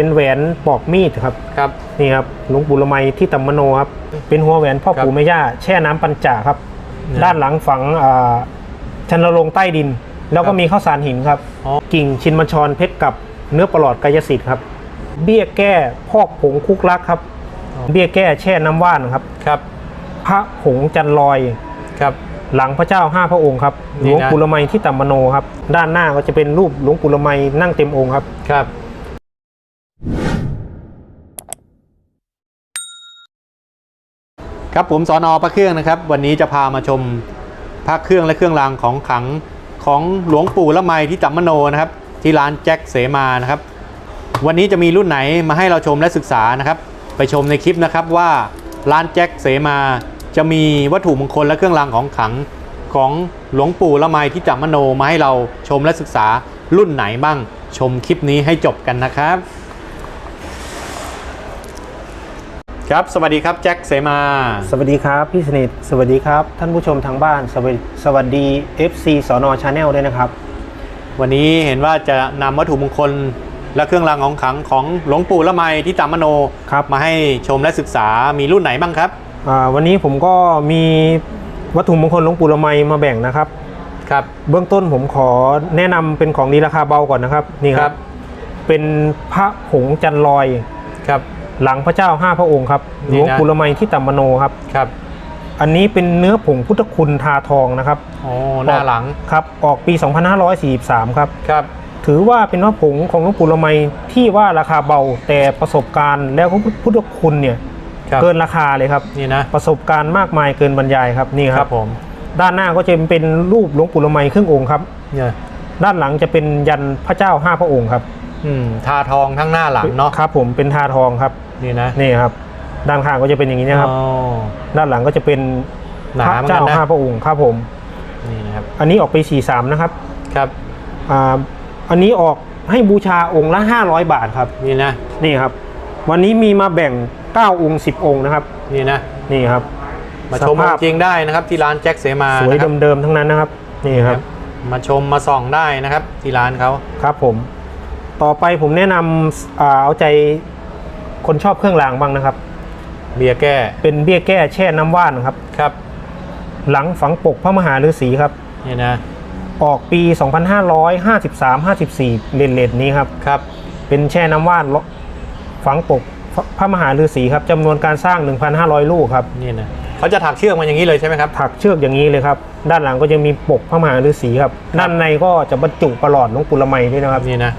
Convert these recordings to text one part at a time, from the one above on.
เป็นแหวนปอกมีดครับครับ นี่ครับหลวงปู่ละไมที่ตัมมโนครับ เป็นหัวแหวนพ่อครับปู่แม่ย่าแช่น้ำปัญจาครับเนี่ยด้านหลังฝังอ่าชันนรงค์ใต้ดิน แล้วคก็รับมีข้าวสารหินครับอ๋อกิ่งชินมัญชรเพชรกับเนื้อประหลอดกายสิทธิ์ครับ เบี้ยแก้พอกผงคุกลักครับ เบี้ยแก้แช่น้ำว่านครับครับ พระผงจันลอยครับหลังพระเจ้าห้าพระองค์ครับหลนี่วงนะปู่ละไมที่ตัมมโนครับ ด้านหน้าก็จะเป็นรูปหลวงปู่ละไมนั่งเต็มองค์ครับครับ ครับผมสอนอพระเครื่องนะครับ วันนี้จะพามาชมพระเครื่องและเครื่องรางของขังของหลวงปู่ละไมที่จัมมโนนะครับ ที่ร้านแจ็คเสมานะครับ วันนี้จะมีรุ่นไหนมาให้เราชมและศึกษานะครับ ไปชมในคลิปนะครับว่าร้านแจ็คเสมาจะมีวัตถุมงคลและเครื่องรางของขังของหลวงปู่ละไมที่จัมมโนมาให้เราชมและศึกษารุ่นไหนบ้างชมคลิปนี้ให้จบกันนะครับ ครับ สวัสดีครับแจ็คเสมา สวัสดีครับพี่สนิท สวัสดีครับ ท่านผู้ชมทางบ้าน สวัสดีสวัสดี FC สอนอชาแนลด้วยนะครับ วันนี้เห็นว่าจะนำวัตถุมงคลและเครื่องรางของขลังของหลวงปู่ละไมที่จัมมโนครับ มาให้ชมและศึกษามีรุ่นไหนบ้างครับ อ่าวันนี้ผมก็มีวัตถุมงคลหลวงปู่ละไมมาแบ่งนะครับ ครับ เบื้องต้นผมขอแนะนำเป็นของดีราคาเบาก่อนนะครับนี่ครับเป็นพระผงจันลอย ครับ หลังพระเจ้าห้าพระองค์ครับหนี่ลวงนะปู่ละไมที่ตัมมโนครับครับ อันนี้เป็นเนื้อผงพุทธคุณทาทองนะครับโอ้หน้าหลังครับออกปี 2543 ครับครับ ถือว่าเป็นพระผงของหลวงปู่ละไมที่ว่าราคาเบาแต่ประสบการณ์แล้วก็พุทธคุณเนี่ยครับเกินราคาเลยครับนี่นะประสบการณ์มากมายเกินบรรยายครับนี่คครัรับบผมด้านหน้าก็จะเป็นรูปหลวงปู่ละไมครึ่งองค์ครับเนี่ยด้านหลังจะเป็นยันพระเจ้าห้าพระองค์ครับ อืมทาทองทั้งหน้าหลังเนาะครับ ผมเป็นทาทองครับ นี่นะนี่ครับ ด้านข้างก็จะเป็นอย่างนี้นะครับอ๋อด้านหลังก็จะเป็นหนาพระเหมือนเจ้ากันนะห้าพระองค์ครับผมนี่นะครับอันนี้ออกปี43นะครับครับอ่าอันนี้ออกให้บูชาองค์ละ500บาทครับนี่นะนี่ครับ วันนี้มีมาแบ่ง9องค์10องค์นะครับนี่นะนี่ครับ มาชมสภาพจริงได้นะครับ ที่ร้านแจ็คเสมาสวยนะครับเดิมๆทั้งนั้นนะครับ นี่ครับ มาชมมาส่องได้นะครับ ที่ร้านเขาครับผม ต่อไปผมแนะนำอ่าเอาใจ คนชอบเครื่องรางบ้างนะครับ เบียร์แก้เป็นเบี้ยแก้แช่น้ำว่านครับ ครับ หลังฝังปกพระมหาฤาษีครับนี่นะ ออกปี 2553-54 เลนเลนนี้ครับ ครับ เป็นแช่น้ำว่านฝังปกพระพระมหาฤาษีครับจำนวนการสร้าง 1,500 ลูกครับนี่นะเขาจะถักเชือกมาอย่างนี้เลยใช่ไหมครับถักเชือกอย่างนี้เลยครับ ด้านหลังก็จะมีปกพระมหาฤาษีครับ ด้านในก็จะบรรจุประหลอดหลวงปู่ละไมด้วยนะครับนี่นะ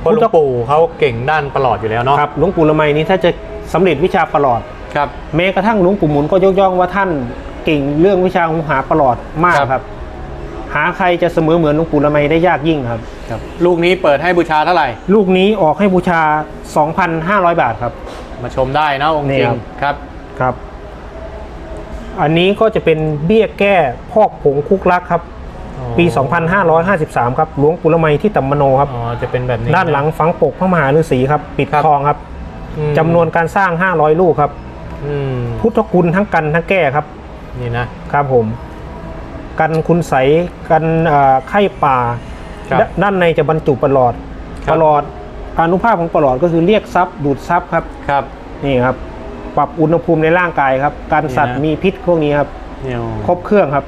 เพราะหลวงปู่เขาเก่งด้านประหลอดอยู่แล้วเนาะครับหลวงปู่ละไมนี้ถ้าจะสำเร็จวิชาประหลอดครับแม้กระทั่งหลวงปู่หมุนก็ยกย่องว่าท่านเก่งเรื่องวิชาของหาประหลอดมากครับครับ หาใครจะเสมอเหมือนหลวงปู่ละไมได้ยากยิ่งครับครับ ลูกนี้เปิดให้บูชาเท่าไหร่ ลูกนี้ออกให้บูชา 2,500 บาทครับ มาชมได้นะองค์นี่จริงครับครับครับ อันนี้ก็จะเป็นเบี้ยแก้พอกผงคุกลักครับ ปี 2553 ครับหลวงปู่ละไมที่ตัมมโนครับ อ๋อ จะเป็นแบบนี้ด้านหลังฝังปกพระมหาฤาษีครับ ปิดครับทองครับอืมจำนวนการสร้าง 500 ลูกครับอืมพุทธคุณทั้งกันทั้งแก้ครับ นี่นะครับผม กันคุณใสยกันเอ่อไข้ป่าครับดด้านในจะบรรจุประหลอดครับประหลอดอนุภาพของประหลอดก็คือเรียกทรัพย์ดูดทรัพย์ครับครับ นี่ครับ ปรับอุณหภูมิในร่างกายครับ การสัตว์นี่นะมีพิษพวกนี้ครับเนี่ยครบเครื่องครับ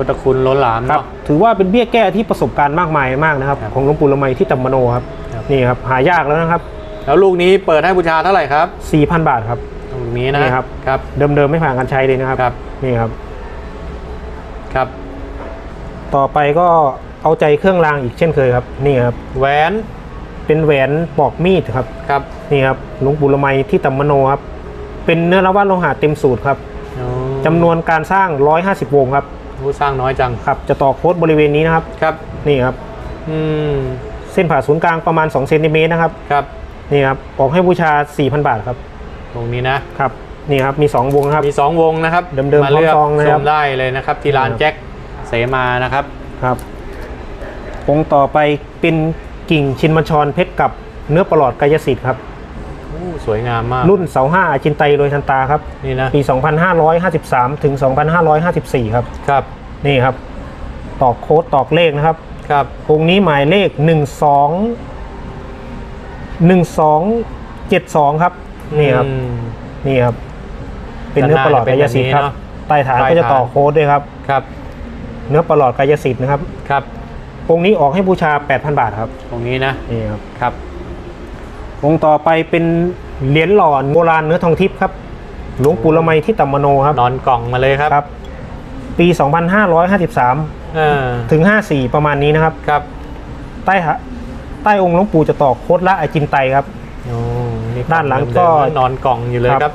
พุทธคุณล้นหลามครับ เนาะ ถือว่าเป็นเบี้ยแก้ที่ประสบการณ์มากมายมากนะครับ ครับ ของหลวงปู่ละไมที่ตัมมโนครับครับนี่ครับ หายากแล้วนะครับ แล้วลูกนี้เปิดให้บูชาเท่าไหร่ครับ4,000 บาทครับตรงนี้นะนี่ครับ ครับ เดิมๆไม่ผ่านการใช้เลยนะครับ ครับ นี่ครับ ครับ ต่อไปก็เอาใจเครื่องรางอีกเช่นเคยครับ นี่ครับ แหวน เป็นแหวนปอกมีดครับ ครับ นี่ครับ หลวงปู่ละไมที่ตัมมโนครับ เป็นเนื้อละวัดโลหะเต็มสูตรครับอ๋อจำนวนการสร้าง 150 วงครับ ผู้สร้างน้อยจัง ครับ จะต่อโค้ดบริเวณนี้นะครับ ครับ นี่ครับ อืม เส้นผ่าศูนย์กลางประมาณ2เซนติเมตรนะครับ ครับ นี่ครับ ออกให้บูชา 4,000 บาทครับ ตรงนี้นะ ครับ นี่ครับ มี 2 วงนะครับ มีสองวงนะครับ เดิมๆมาเลือกพร้อมซองนะชครับมได้เลยนะครับ ที่ร้านครับแจ็คเสมานะครับ ครับองค์ต่อไปเป็นกิ่งชินมัญชรเพชรกับเนื้อประหลอดกายสิทธิ์ครับโอ้ สวยงามมาก รุ่นเสาห้าอาจินไตยโดยทันตาครับนี่นะปี 2553 ถึง 2554 ครับครับนี่ครับ ตอกโค้ดตอกเลขนะครับครับองค์นี้หมายเลข 1 2หนึ่งสองเจ็ดสองครับนี่ครับอืมนี่ครับ เป็นเนื้อประหลอดกายสิทธิ์ครับด้านหน้าจะเป็นแบบนี้เนอะใต้ฐานใต้ก็จะต่อฐานโค้ดด้วยครับครับ เนื้อประหลอดกายสิทธิ์นะครับครับองค์นี้ออกให้บูชา 8,000 บาทครับตรงนี้นะนี่ครับครับ องค์ต่อไปเป็นเหรียญหล่อโบราณเนื้อทองทิพย์ครับ หลวงปู่ละไมที่ตัมมโนครับนอนกล่องมาเลยครับครับ ปี 2553เออถึง 54 ประมาณนี้นะครับ ครับใต้ฮะใต้องค์หลวงปู่จะต่อโคดละอาจินไตครับ โอ้นี่ด้านหลังก็ เดิมๆนอนกล่องอยู่เลยครับครับ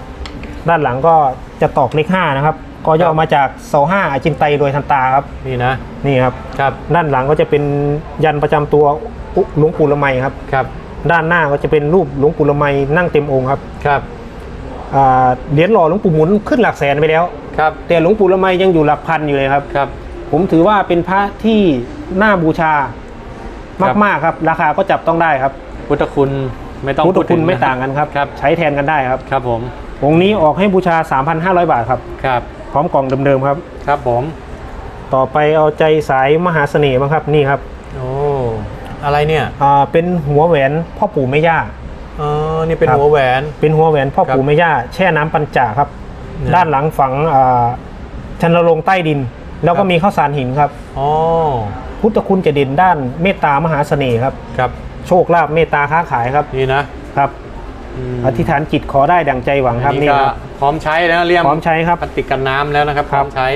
ด้านหลังก็จะตอกเลข5นะครับ ก็ย่อมาจากเสาห้าอาจินไตโดยทันตาครับ นี่นะ นี่ครับ ครับ ด้านหลังก็จะเป็นยันประจำตัวหลวงปู่ละไมครับ ครับ ด้านหน้าก็จะเป็นรูปหลวงปู่ละไมนั่งเต็มองค์ครับครับอ่าเหรียญหล่อหลวงปู่หมุนขึ้นหลักแสนไปแล้ว ครับแต่หลวงปู่ละไมยังอยู่หลักพันอยู่เลยครับ ครับ ผมถือว่าเป็นพระที่น่าบูชาครับ มากๆครับ ราคาก็จับต้องได้ครับพุทธคุณไม่ต้องพุทธพูดคุถึณงไม่นะ ต่างกันครับ ครับ ใช้แทนกันได้ครับครับผมองค์นี้ออกให้บูชา 3,500 บาทครับ ครับพร้อมกล่องเดิมๆครับ ครับผม ต่อไปเอาใจสายมหาเสน่ห์บ้างครับนี่ครับโอ้อะไรเนี่ยอ่าเป็นหัวแหวนพ่อปู่แม่ย่าอ๋อนี่เป็นครับหัวแหวน เป็นหัวแหวนพ่อครับปู่แม่ย่าแช่น้ำปัญจาครับนะด้านหลังฝังอ่าชันรงค์ใต้ดิน แล้วก็ครับมีข้าวสารหินครับอ๋อพุทธคุณจะเด่นด้านเมตตามหาเสน่ห์ครับครับ โชคลาภเมตตาค้าขายครับนี่นะครับมอธิษฐานจิตขอได้ดังใจหวังครับอันนี่นี้ก็ครับพร้อมใช้แล้วเรียมพร้อมใช้ครับพลาสติกกันน้ำแล้วนะครับพครัร้อบมใช้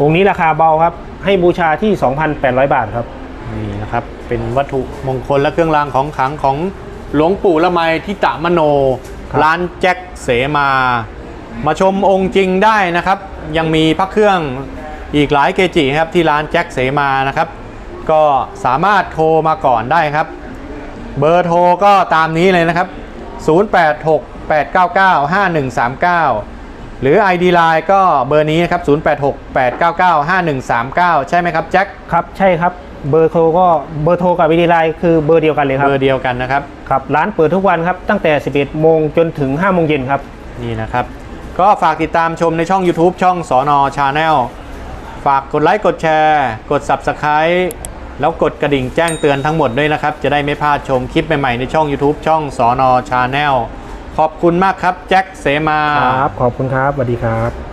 องค์นี้ราคาเบาครับ ให้บูชาที่ 2,800 บาทครับ นี่นะครับ เป็นวัตถุมงคลและเครื่องรางของขลังของหลวงปู่ละไมทิตะมโน ร้านแจ็คเสมา มาชมองค์จริงได้นะครับ ยังมีพระเครื่องอีกหลายเกจิครับที่ร้านแจ็คเสมานะครับ ก็สามารถโทรมาก่อนได้ครับ เบอร์โทรก็ตามนี้เลยนะครับ 0868995139 หรือ ID Line ก็เบอร์นี้นะครับ 0868995139 ใช่ไหมครับแจ็คครับใช่ครับ เบอร์โทรก็เบอร์โทรกับวิดีไลน์คือเบอร์เดียวกันเลยครับเบอร์เดียวกันนะครับครับร้านเปิดทุกวันครับตั้งแต่ 11 โมงจนถึง 5 โมงเย็นครับนี่นะครับ ก็ฝากติดตามชมในช่อง YouTube ช่องสอนอชาแนลฝากกดไลค์กดแชร์ กด Subscribe แล้วกดกระดิ่งแจ้งเตือนทั้งหมดด้วยนะครับ จะได้ไม่พลาดชมคลิปใหม่ๆในช่อง YouTube ช่องสอนอชาแนลขอบคุณมากครับ แจ็คเสมาครับขอบคุณครับสวัสดีครับ